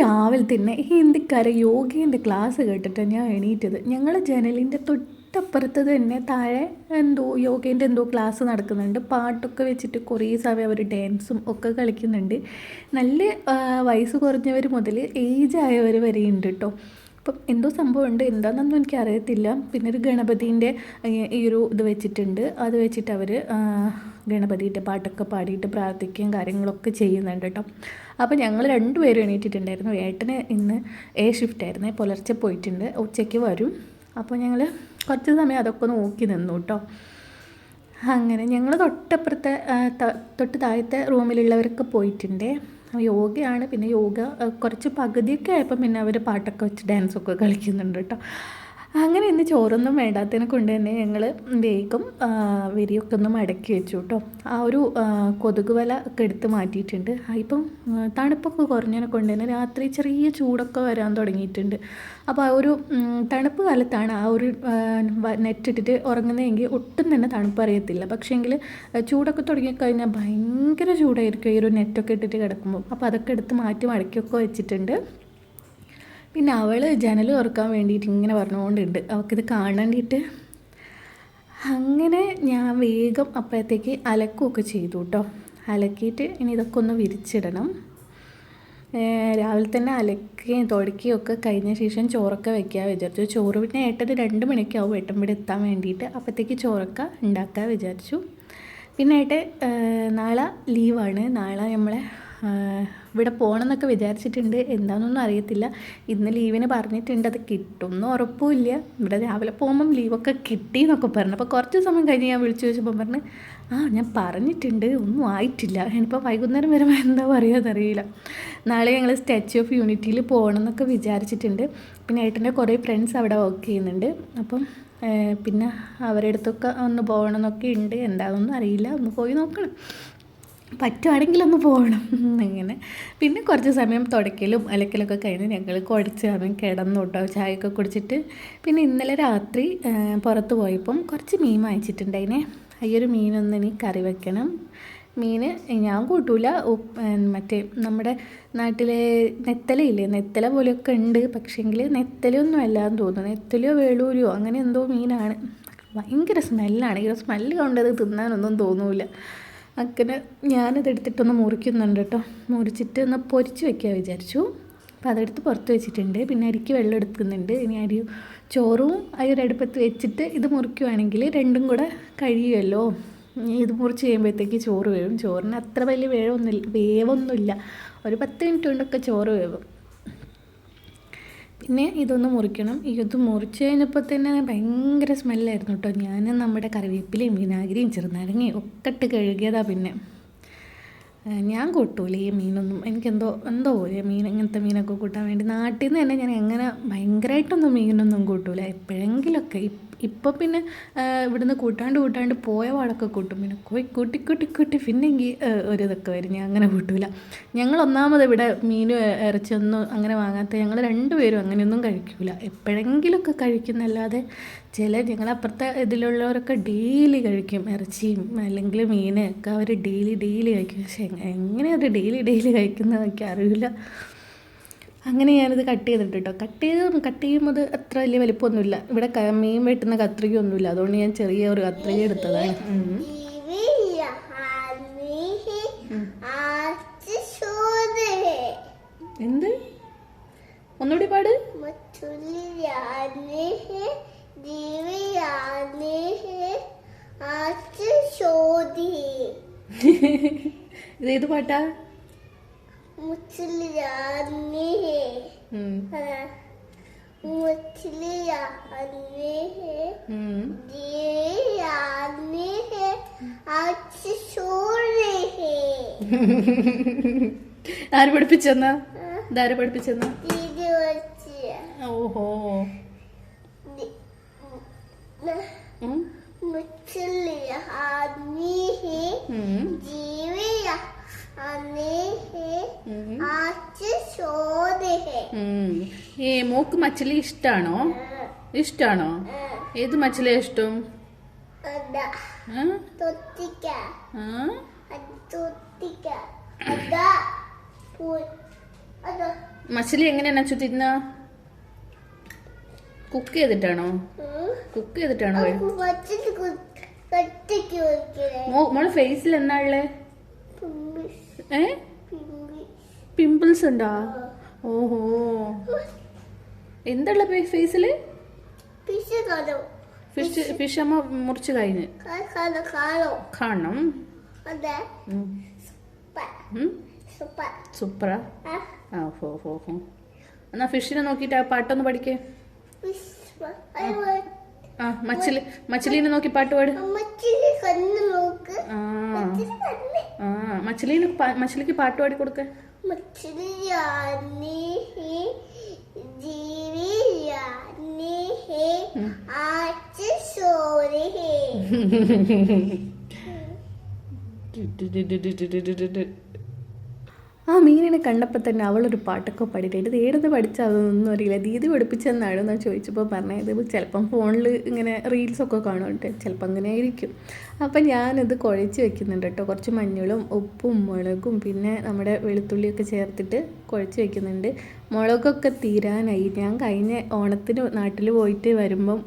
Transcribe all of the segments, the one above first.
രാവിലെ തന്നെ ഹിന്ദിക്കാരെ യോഗേന്റെ ക്ലാസ് കേട്ടിട്ടാണ് ഞാൻ എണീറ്റത്. ഞങ്ങൾ ജനലിന്റെ തൊട്ടപ്പുറത്ത് തന്നെ താഴെ എന്തോ യോഗേന്റെ എന്തോ ക്ലാസ് നടക്കുന്നുണ്ട്. പാട്ടൊക്കെ വെച്ചിട്ട് കുറേ സമയം അവർ ഡാൻസും ഒക്കെ കളിക്കുന്നുണ്ട്. നല്ല വയസ്സ് കുറഞ്ഞവർ മുതൽ ഏജ് ആയവർ വരെ ഉണ്ട് കേട്ടോ അപ്പം എന്തോ സംഭവമുണ്ട് എന്താണെന്നൊന്നും എനിക്ക് അറിയത്തില്ല പിന്നെ ഒരു ഗണപതിന്റെ ഈ ഒരു ഇത് വെച്ചിട്ടുണ്ട്. അത് വെച്ചിട്ട് അവർ ഗണപതിയുടെ പാട്ടൊക്കെ പാടിയിട്ട് പ്രാർത്ഥിക്കുകയും കാര്യങ്ങളൊക്കെ ചെയ്യുന്നുണ്ട് കേട്ടോ. അപ്പോൾ ഞങ്ങൾ രണ്ടുപേരും എണീറ്റിട്ടുണ്ടായിരുന്നു. ഏട്ടന് ഇന്ന് എ ഷിഫ്റ്റ് ആയിരുന്നേ. പുലർച്ചെ പോയിട്ടുണ്ട്. ഉച്ചയ്ക്ക് വരും. അപ്പോൾ ഞങ്ങൾ കുറച്ച് സമയം അതൊക്കെ നോക്കി നിന്നു കേട്ടോ. അങ്ങനെ ഞങ്ങൾ തൊട്ടപ്പുറത്തെ തൊട്ട് താഴത്തെ റൂമിലുള്ളവരൊക്കെ പോയിട്ടുണ്ട്. യോഗയാണ്. പിന്നെ യോഗ കുറച്ച് പകുതിയൊക്കെ ആയപ്പോൾ പിന്നെ അവർ പാട്ടൊക്കെ വെച്ച് ഡാൻസൊക്കെ കളിക്കുന്നുണ്ട് കേട്ടോ. അങ്ങനെ ഇന്ന് ചോറൊന്നും വേണ്ടാത്തതിനെ കൊണ്ട് തന്നെ ഞങ്ങൾ വേഗം വിരിയൊക്കെ ഒന്ന് മടക്കി വെച്ചു കേട്ടോ. ആ ഒരു കൊതുക് വല ഒക്കെ എടുത്ത് മാറ്റിയിട്ടുണ്ട്. ഇപ്പം തണുപ്പൊക്കെ കുറഞ്ഞതിനെ കൊണ്ട് തന്നെ രാത്രി ചെറിയ ചൂടൊക്കെ വരാൻ തുടങ്ങിയിട്ടുണ്ട്. അപ്പോൾ ആ ഒരു തണുപ്പ് കാലത്താണ് ആ ഒരു നെറ്റ് ഇട്ടിട്ട് ഉറങ്ങുന്നതെങ്കിൽ ഒട്ടും തന്നെ തണുപ്പ് അറിയത്തില്ല. പക്ഷേങ്കിൽ ചൂടൊക്കെ തുടങ്ങിക്കഴിഞ്ഞാൽ ഭയങ്കര ചൂടായിരിക്കും ഈ ഒരു നെറ്റൊക്കെ ഇട്ടിട്ട് കിടക്കുമ്പോൾ. അപ്പോൾ അതൊക്കെ എടുത്ത് മാറ്റി മടക്കിയൊക്കെ വെച്ചിട്ടുണ്ട്. പിന്നെ അവൾ ജനൽ തുറക്കാൻ വേണ്ടിയിട്ട് ഇങ്ങനെ പറഞ്ഞുകൊണ്ടുണ്ട് അവൾക്കിത് കാണേണ്ടിയിട്ട് അങ്ങനെ ഞാൻ വേഗം അപ്പോഴത്തേക്ക് അലക്കുകയൊക്കെ ചെയ്തു കേട്ടോ അലക്കിയിട്ട് ഇനി ഇതൊക്കെ ഒന്ന് വിരിച്ചിടണം. രാവിലെ തന്നെ അലക്കുകയും തുടക്കുകയും ഒക്കെ കഴിഞ്ഞ ശേഷം ചോറൊക്കെ വെക്കാൻ വിചാരിച്ചു. ചോറ് പിന്നെ ഏട്ടന് രണ്ട് മണിക്കാവും ഏട്ടൻ ഇവിടെ എത്താൻ വേണ്ടിയിട്ട്. അപ്പോഴത്തേക്ക് ചോറൊക്കെ ഉണ്ടാക്കാൻ വിചാരിച്ചു. പിന്നെ ഏട്ടെ നാളെ ലീവാണ്. നാളെ നമ്മളെ ഇവിടെ പോകണമെന്നൊക്കെ വിചാരിച്ചിട്ടുണ്ട്. എന്താണെന്നൊന്നും അറിയത്തില്ല. ഇന്ന് ലീവിന് പറഞ്ഞിട്ടുണ്ട്. അത് കിട്ടുമെന്ന് ഉറപ്പുമില്ല. ഇവിടെ രാവിലെ പോകുമ്പം ലീവൊക്കെ കിട്ടി എന്നൊക്കെ പറഞ്ഞു. അപ്പോൾ കുറച്ച് സമയം കഴിഞ്ഞ് ഞാൻ വിളിച്ചു ചോദിച്ചപ്പോൾ പറഞ്ഞ് ആ ഞാൻ പറഞ്ഞിട്ടുണ്ട്. ഒന്നും ആയിട്ടില്ല. ഇനിയിപ്പോൾ വൈകുന്നേരം വരുമ്പോൾ എന്താ പറയുക നാളെ ഞങ്ങൾ സ്റ്റാച്യു ഓഫ് യൂണിറ്റിയിൽ പോകണം എന്നൊക്കെ വിചാരിച്ചിട്ടുണ്ട്. പിന്നെ ഏട്ടന്റെ കുറേ ഫ്രണ്ട്സ് അവിടെ വർക്ക് ചെയ്യുന്നുണ്ട്. അപ്പം പിന്നെ അവരുടെ അടുത്തൊക്കെ ഒന്ന് പോകണം എന്നൊക്കെ ഉണ്ട്. എന്താണെന്നൊന്നും അറിയില്ല. ഒന്ന് പോയി നോക്കണം. പറ്റുവാണെങ്കിൽ ഒന്ന് പോകണം അങ്ങനെ. പിന്നെ കുറച്ച് സമയം തുടയ്ക്കലും അലക്കലൊക്കെ കഴിഞ്ഞ് ഞങ്ങൾ കുഴച്ച് സമയം കിടന്നു കേട്ടോ ചായയൊക്കെ കുടിച്ചിട്ട്. പിന്നെ ഇന്നലെ രാത്രി പുറത്ത് പോയപ്പം കുറച്ച് മീൻ വാങ്ങിച്ചിട്ടുണ്ടായിനെ. ഈ ഒരു മീനൊന്ന് ഇനി കറി വെക്കണം. മീൻ ഞാൻ കൂട്ടൂല. മറ്റേ നമ്മുടെ നാട്ടിലെ നെത്തലയില്ലേ? നെത്തല പോലെയൊക്കെ ഉണ്ട്. പക്ഷേങ്കിൽ നെത്തലയൊന്നും അല്ലാന്ന് തോന്നുന്നു. നെത്തലയോ വേളൂരിയോ അങ്ങനെ എന്തോ മീനാണ്. ഭയങ്കര സ്മെല്ലാണ്. ഈ സ്മെല്ല് കൊണ്ടത് തിന്നാനൊന്നും തോന്നൂല. അങ്ങനെ ഞാനത് എടുത്തിട്ടൊന്ന് മുറിക്കുന്നുണ്ട് കേട്ടോ മുറിച്ചിട്ട് ഒന്ന് പൊരിച്ച് വെക്കാൻ വിചാരിച്ചു. അപ്പോൾ അതെടുത്ത് പുറത്ത് വെച്ചിട്ടുണ്ട്. പിന്നെ അരിക്ക് വെള്ളം എടുക്കുന്നുണ്ട്. ഇനി അരി ചോറും അടുപ്പത്ത് വെച്ചിട്ട് ഇത് മുറിക്കുവാണെങ്കിൽ രണ്ടും കൂടെ കഴിയുമല്ലോ. ഇത് മുറിച്ച് കഴിയുമ്പോഴത്തേക്ക് ചോറ് വേവും. ചോറിന് അത്ര വലിയ വേവൊന്നുമില്ല. വേവൊന്നുമില്ല. ഒരു പത്ത് മിനിറ്റ് കൊണ്ടൊക്കെ ചോറ് വേവും. പിന്നെ ഇതൊന്ന് മുറിക്കണം. ഇത് മുറിച്ച് കഴിഞ്ഞപ്പോൾ തന്നെ ഭയങ്കര സ്മെല്ലായിരുന്നു കേട്ടോ ഞാൻ നമ്മുടെ കറിവേപ്പിലയും വിനാഗിരിയും ചെറുനാരങ്ങയും ഒക്കെ ഇട്ട് കഴുകിയതാ പിന്നെ. ഞാൻ കൂട്ടൂല ഈ മീനൊന്നും. എനിക്കെന്തോ എന്തോ പോലെ മീൻ ഇങ്ങനത്തെ മീനൊക്കെ കൂട്ടാൻ വേണ്ടി. നാട്ടിൽ നിന്ന് തന്നെ ഞാൻ എങ്ങനെ ഭയങ്കരമായിട്ടൊന്നും മീനൊന്നും കൂട്ടൂല. എപ്പോഴെങ്കിലുമൊക്കെ ഇപ്പോൾ പിന്നെ ഇവിടുന്ന് കൂട്ടാണ്ട് കൂട്ടാണ്ട് പോയ വാടൊക്കെ കൂട്ടും. പിന്നെ പോയി കൂട്ടി കൂട്ടി കൂട്ടി പിന്നെങ്കിൽ ഒരു ഇതൊക്കെ വരും. ഞാൻ അങ്ങനെ കൂട്ടൂല. ഞങ്ങൾ ഒന്നാമത് ഇവിടെ മീനും ഇറച്ചിയൊന്നും അങ്ങനെ വാങ്ങാത്ത ഞങ്ങൾ രണ്ടുപേരും അങ്ങനെയൊന്നും കഴിക്കൂല. എപ്പോഴെങ്കിലുമൊക്കെ കഴിക്കുന്നല്ലാതെ ചില ഞങ്ങളപ്പുറത്തെ ഇതിലുള്ളവരൊക്കെ ഡെയിലി കഴിക്കും. ഇറച്ചിയും അല്ലെങ്കിൽ മീനൊക്കെ അവർ ഡെയിലി ഡെയിലി കഴിക്കും. പക്ഷെ എങ്ങനെയാണ് ഡെയിലി ഡെയിലി കഴിക്കുന്നതൊക്കെ അറിയില്ല അങ്ങനെ ഞാനിത് കട്ട് ചെയ്തിട്ട് കേട്ടോ കട്ട് ചെയ്ത് കട്ട് ചെയ്യുമ്പോൾ അത് അത്ര വലിയ വലിപ്പമൊന്നുമില്ല. ഇവിടെ മീൻ വെട്ടുന്ന കത്രികയൊന്നുമില്ല. അതുകൊണ്ട് ഞാൻ ചെറിയ ഒരു കത്രിക എടുത്തതാണ്. എന്ത്? ഒന്നുകൂടി പാട്. ഇത് ഏത് പാട്ടാ? ഉം. ഉം. ആര് പഠിപ്പിച്ചെന്നാ? ഇതാര് പഠിപ്പിച്ചെന്നാ? ഓഹോ. ജീവിയ. ഉം. ഏ മോക്ക് മച്ചിലി ഇഷ്ടാണോ? ഇഷ്ടാണോ? ഏത് മച്ചിലെ ഇഷ്ടം? മച്ചിലി എങ്ങനെയാണ് ചുറ്റിരുന്ന? കുക്ക് ചെയ്തിട്ടാണോ? കുക്ക് ചെയ്തിട്ടാണോ? മോളെ ഫേസിൽ എന്നാ ഉള്ളേ? ഏ? പിമ്പിൾസ് ഉണ്ടോ? ഓഹോ. എന്തുള്ള ഫേസിൽ? ഫിഷ് ഫിഷ് അമ്മ മുറിച്ച് കഴിഞ്ഞ്. കാണോ? കാണോ? കാണണം. സൂപ്പറാ? ഹോ ഹോ എന്നാ ഫിഷിനെ നോക്കിയിട്ട് ആ പാട്ടൊന്ന് പഠിക്കേ. ആ. മച്ചിലി മച്ചിലീനെ നോക്കി പാട്ട് പാട്. ആ മച്ചിലീന് മച്ചിലിക്ക് പാട്ട് പാടി കൊടുക്ക. മച്ചിന്റെ യാനി ഹി ജീവി യാനി ഹേ ആച്ച സോറി ഹേ ആ മീനിനെ കണ്ടപ്പോൾ തന്നെ അവളൊരു പാട്ടൊക്കെ പാടിയിട്ട് ഇത് ഏടുന്ന് പഠിച്ചാൽ അതൊന്നും അറിയില്ല. ദീദി പഠിപ്പിച്ചെന്നാണ് ഞാൻ ചോദിച്ചപ്പോൾ പറഞ്ഞത്. ചിലപ്പം ഫോണിൽ ഇങ്ങനെ റീൽസൊക്കെ കാണുന്നുണ്ട്. ചിലപ്പോൾ അങ്ങനെ ആയിരിക്കും. അപ്പം ഞാനിത് കുഴച്ച് വെക്കുന്നുണ്ട് കേട്ടോ. കുറച്ച് മഞ്ഞളും ഉപ്പും മുളകും പിന്നെ നമ്മുടെ വെളുത്തുള്ളിയൊക്കെ ചേർത്തിട്ട് കുഴച്ച് വെക്കുന്നുണ്ട്. മുളകൊക്കെ തീരാനായി. ഞാൻ കഴിഞ്ഞ ഓണത്തിന് നാട്ടിൽ പോയിട്ട് വരുമ്പം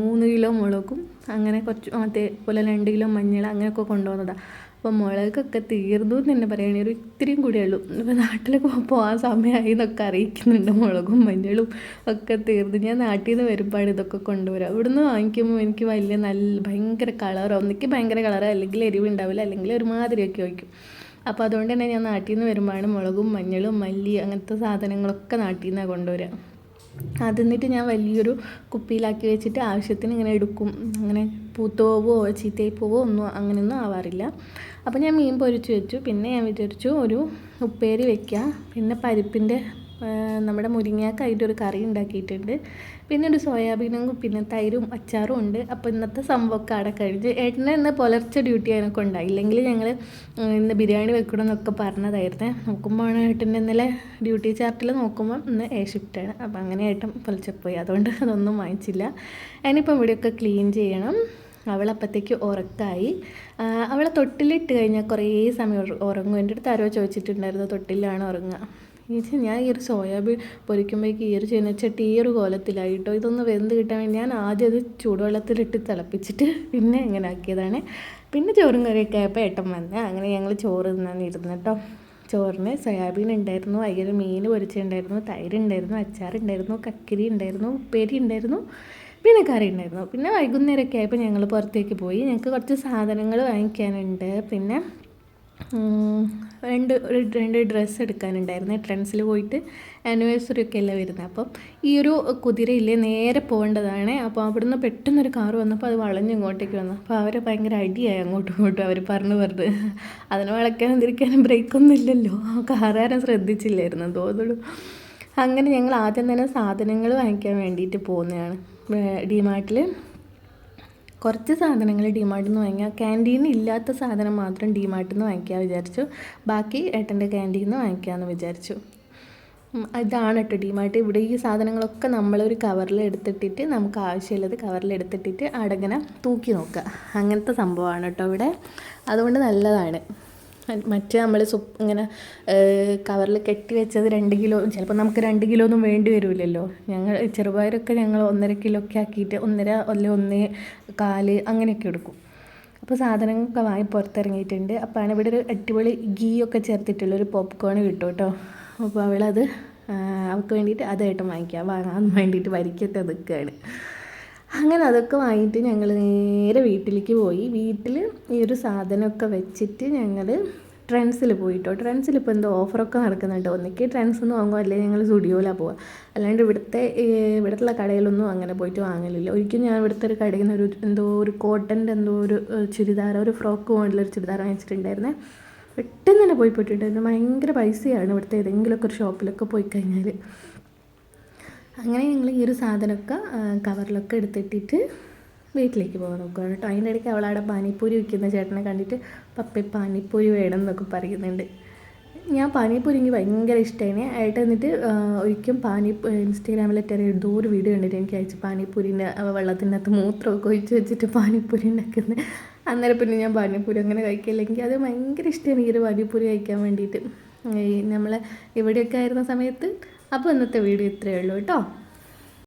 മൂന്ന് കിലോ മുളകും അങ്ങനെ കുറച്ച് അതേപോലെ രണ്ട് കിലോ മഞ്ഞൾ അങ്ങനെയൊക്കെ കൊണ്ടുവന്നതാണ് അപ്പോൾ മുളകൊക്കെ തീർന്നു എന്ന് തന്നെ പറയുകയാണെങ്കിൽ ഒരു ഇത്തിരിയും കൂടിയേ ഉള്ളൂ. ഇപ്പോൾ നാട്ടിലൊക്കെ പോകാൻ സമയമായി എന്നൊക്കെ അറിയിക്കുന്നുണ്ട്. മുളകും മഞ്ഞളും ഒക്കെ തീർന്നു. ഞാൻ നാട്ടിൽ നിന്ന് വരുമ്പോഴാണ് ഇതൊക്കെ കൊണ്ടുവരിക ഇവിടുന്ന് വാങ്ങിക്കുമ്പോൾ എനിക്ക് വലിയ നല്ല ഭയങ്കര കളറോ ഒന്നിക്ക് ഭയങ്കര കളറോ അല്ലെങ്കിൽ എരിവ് ഉണ്ടാവില്ല അല്ലെങ്കിൽ ഒരുമാതിരിയൊക്കെ വയ്ക്കും അപ്പോൾ അതുകൊണ്ട് തന്നെ ഞാൻ നാട്ടിൽ നിന്ന് വരുമ്പോഴാണ് മുളകും മഞ്ഞളും മല്ലി അങ്ങനത്തെ സാധനങ്ങളൊക്കെ നാട്ടിൽ നിന്നാണ് കൊണ്ടുവരിക അത് ഞാൻ വലിയൊരു കുപ്പിയിലാക്കി വെച്ചിട്ട് ആവശ്യത്തിന് ഇങ്ങനെ എടുക്കും. അങ്ങനെ പൂത്തോവോ ചീത്തയായി പോവോ ഒന്നും അങ്ങനെയൊന്നും ആവാറില്ല. അപ്പോൾ ഞാൻ മീൻ പൊരിച്ച് വെച്ചു. പിന്നെ ഞാൻ വിചാരിച്ചു ഒരു ഉപ്പേരി വെക്കാം. പിന്നെ പരിപ്പിന്റെ നമ്മുടെ മുരിങ്ങക്കായിട്ട് ഒരു കറി ഉണ്ടാക്കിയിട്ടുണ്ട്. പിന്നെ ഒരു സോയാബീനും പിന്നെ തൈരും അച്ചാറും ഉണ്ട്. അപ്പോൾ ഇന്നത്തെ സംഭവമൊക്കെ അവിടെ കഴിഞ്ഞ് ഏട്ടനെ ഇന്ന് പുലർച്ചെ ഡ്യൂട്ടി അതിനൊക്കെ ഉണ്ടായി. ഇല്ലെങ്കിൽ ഞങ്ങൾ ഇന്ന് ബിരിയാണി വെക്കണം എന്നൊക്കെ നോക്കുമ്പോഴാണ് ഏട്ടന്റെ ഇന്നലെ ഡ്യൂട്ടി ചാർട്ടിൽ നോക്കുമ്പോൾ ഇന്ന് എ ഷിഫ്റ്റാണ് അപ്പോൾ അങ്ങനെ ഏട്ടൻ പുലർച്ചെ പോയി. അതുകൊണ്ട് അതൊന്നും വാങ്ങിച്ചില്ല. അതിനിപ്പം ഇവിടെയൊക്കെ ക്ലീൻ ചെയ്യണം. അവളപ്പോഴത്തേക്ക് ഉറക്കായി. അവളെ തൊട്ടിലിട്ട് കഴിഞ്ഞാൽ കുറേ സമയം ഉറ- ഉറങ്ങും. എന്റെ അടുത്ത് ആരോ ചോദിച്ചിട്ടുണ്ടായിരുന്നു തൊട്ടിലാണ് ഉറങ്ങുക. ചേച്ചി ഞാൻ ഈ ഒരു സോയാബീൻ പൊരിക്കുമ്പോഴേക്ക് ഈ ഒരു ചീനച്ചട്ടി ഈ ഒരു കോലത്തിലായി കേട്ടോ ഇതൊന്ന് വെന്ത് കിട്ടാൻ വേണ്ടി ഞാൻ ആദ്യം അത് ചൂടുവെള്ളത്തിലിട്ട് തിളപ്പിച്ചിട്ട് പിന്നെ ഇങ്ങനെ ആക്കിയതാണ്. പിന്നെ ചോറും കറിയൊക്കെ ആയപ്പോൾ ഏട്ടൻ വന്ന് അങ്ങനെ ഞങ്ങൾ ചോറ് തിന്നാൻ ഇരുന്നു കേട്ടോ ചോറിന് സോയാബീൻ ഉണ്ടായിരുന്നു വൈകിട്ട് മീൻ പൊരിച്ചിട്ടുണ്ടായിരുന്നു തൈര് ഉണ്ടായിരുന്നു അച്ചാറുണ്ടായിരുന്നു കക്കിരി ഉണ്ടായിരുന്നു ഉപ്പേരി ഉണ്ടായിരുന്നു പിന്നെ കറി ഉണ്ടായിരുന്നു. പിന്നെ വൈകുന്നേരമൊക്കെ ആയപ്പോൾ ഞങ്ങൾ പുറത്തേക്ക് പോയി. ഞങ്ങൾക്ക് കുറച്ച് സാധനങ്ങൾ വാങ്ങിക്കാനുണ്ട്. പിന്നെ രണ്ട് രണ്ട് ഡ്രസ്സ് എടുക്കാനുണ്ടായിരുന്നു. ട്രെൻസിൽ പോയിട്ട് ആനിവേഴ്സറി ഒക്കെ അല്ലേ വരുന്നത്. അപ്പം ഈ ഒരു കുതിരയില്ലേ നേരെ പോകേണ്ടതാണ്. അപ്പോൾ അവിടുന്ന് പെട്ടെന്നൊരു കാർ വന്നപ്പോൾ അത് വളഞ്ഞ് ഇങ്ങോട്ടേക്ക് വന്നു. അപ്പോൾ അവരെ ഭയങ്കര അടിയായി അങ്ങോട്ടും ഇങ്ങോട്ടും അവർ പറഞ്ഞു വെറുതെ. അതിന് വളയ്ക്കാനും തിരിക്കാനും ബ്രേക്കൊന്നും ഇല്ലല്ലോ. ആ കാറുകാരൻ ശ്രദ്ധിച്ചില്ലായിരുന്നു. തോന്നുള്ളൂ അങ്ങനെ ഞങ്ങൾ ആദ്യം തന്നെ സാധനങ്ങൾ വാങ്ങിക്കാൻ വേണ്ടിയിട്ട് പോകുന്നതാണ് ഡിമാർട്ടിൽ കുറച്ച് സാധനങ്ങൾ ഡിമാർട്ടിൽ നിന്ന് വാങ്ങിക്കുക ക്യാന്റീനിൽ ഇല്ലാത്ത സാധനം മാത്രം ഡിമാർട്ടിൽ നിന്ന് വാങ്ങിക്കാൻ വിചാരിച്ചു. ബാക്കി ഏട്ടന്റെ ക്യാന്റീനിൽ നിന്ന് വാങ്ങിക്കാമെന്ന് വിചാരിച്ചു. ഇതാണ് കേട്ടോ ഡിമാർട്ട് ഇവിടെ ഈ സാധനങ്ങളൊക്കെ നമ്മളൊരു കവറിൽ എടുത്തിട്ടിട്ട് നമുക്ക് ആവശ്യമുള്ളത് കവറിൽ എടുത്തിട്ടിട്ട് അടങ്ങനെ തൂക്കി നോക്കുക അങ്ങനത്തെ സംഭവമാണ് കേട്ടോ ഇവിടെ. അതുകൊണ്ട് നല്ലതാണ്. മറ്റേ നമ്മൾ സുപ്പ് ഇങ്ങനെ കവറിൽ കെട്ടി വെച്ചത് രണ്ട് കിലോ ചിലപ്പോൾ നമുക്ക് രണ്ട് കിലോ ഒന്നും വേണ്ടി വരില്ലല്ലോ ഞങ്ങൾ ചെറുപയറൊക്കെ ഞങ്ങൾ ഒന്നര കിലോ ഒക്കെ ആക്കിയിട്ട് ഒന്നര അല്ലെ ഒന്ന് കാൽ അങ്ങനെയൊക്കെ എടുക്കും. അപ്പോൾ സാധനങ്ങളൊക്കെ വാങ്ങി പുറത്തിറങ്ങിയിട്ടുണ്ട്. അപ്പോൾ ഇവിടെ ഒരു അടിപൊളി ഗീ ഒക്കെ ചേർത്തിട്ടുള്ള ഒരു പോപ്കോൺ കിട്ടും കേട്ടോ. അപ്പോൾ അവളത് അവൾക്ക് വേണ്ടിയിട്ട് അതായിട്ട് വാങ്ങിക്കാം. വാങ്ങാൻ വേണ്ടിയിട്ട് വരിക്കത്തെ നിൽക്കുകയാണ് അങ്ങനെ അതൊക്കെ വാങ്ങിയിട്ട് ഞങ്ങൾ നേരെ വീട്ടിലേക്ക് പോയി. വീട്ടിൽ ഈ ഒരു സാധനമൊക്കെ വെച്ചിട്ട് ഞങ്ങൾ ട്രെൻഡ്സിൽ പോയിട്ടോ. ട്രെൻഡ്സിൽ ഇപ്പോൾ എന്തോ ഓഫറൊക്കെ നടക്കുന്നുണ്ട് ഒന്നിക്ക് ട്രെൻഡ്സ് ഒന്നും വാങ്ങും അല്ലെങ്കിൽ ഞങ്ങൾ സ്റ്റുഡിയോയിലാണ് പോവുക. അല്ലാണ്ട് ഇവിടുത്തെ ഇവിടുത്തെ കടയിലൊന്നും അങ്ങനെ പോയിട്ട് വാങ്ങലില്ല. ഒരിക്കലും ഞാൻ ഇവിടുത്തെ ഒരു കടയിൽ നിന്ന് ഒരു എന്തോ ഒരു കോട്ടന്റെ എന്തോ ഒരു ചുരിദാർ ഒരു ഫ്രോക്ക് മോഡലൊരു ചുരിദാർ വാങ്ങിച്ചിട്ടുണ്ടായിരുന്നേ. പെട്ടെന്ന് തന്നെ പോയി പോയിട്ടുണ്ടായിരുന്നു. ഭയങ്കര പൈസയാണ് ഇവിടുത്തെ ഏതെങ്കിലുമൊക്കെ ഒരു ഷോപ്പിലൊക്കെ പോയി കഴിഞ്ഞാൽ. അങ്ങനെ ഞങ്ങൾ ഈ ഒരു സാധനമൊക്കെ കവറിലൊക്കെ എടുത്തിട്ടിട്ട് വീട്ടിലേക്ക് പോകാൻ നോക്കുകയാണ് കേട്ടോ. അതിന്റെ ഇടയ്ക്ക് അവളവിടെ പാനിപ്പൂരി വിൽക്കുന്ന ചേട്ടനെ കണ്ടിട്ട് പപ്പ പാനിപ്പൂരി വേണം എന്നൊക്കെ പറയുന്നുണ്ട്. ഞാൻ പാനിപ്പൂരി എനിക്ക് ഭയങ്കര ഇഷ്ടമാണ് ആയിട്ട് എന്നിട്ട് ഒരിക്കലും പാനി ഇൻസ്റ്റാഗ്രാമിലൊക്കെ എന്തോ ഒരു വീഡിയോ കണ്ടിട്ട് എനിക്ക് അയച്ചു. പാനിപ്പൂരിന്റെ വെള്ളത്തിന്റെ അകത്ത് മൂത്രമൊക്കെ ഒഴിച്ച് വെച്ചിട്ട് പാനിപ്പൂരി ഉണ്ടാക്കുന്നത് അന്നേരം പിന്നെ ഞാൻ പാനിപ്പൂരി അങ്ങനെ കഴിക്കില്ലെങ്കിൽ അത് ഭയങ്കര ഇഷ്ടമാണ് ഈ ഒരു പാനിപ്പൂരി കഴിക്കാൻ വേണ്ടിയിട്ട്. ഈ നമ്മൾ ഇവിടെയൊക്കെ ആയിരുന്ന സമയത്ത് അപ്പോൾ ഇന്നത്തെ വീഡിയോ ഇത്രയേ ഉള്ളൂ കേട്ടോ.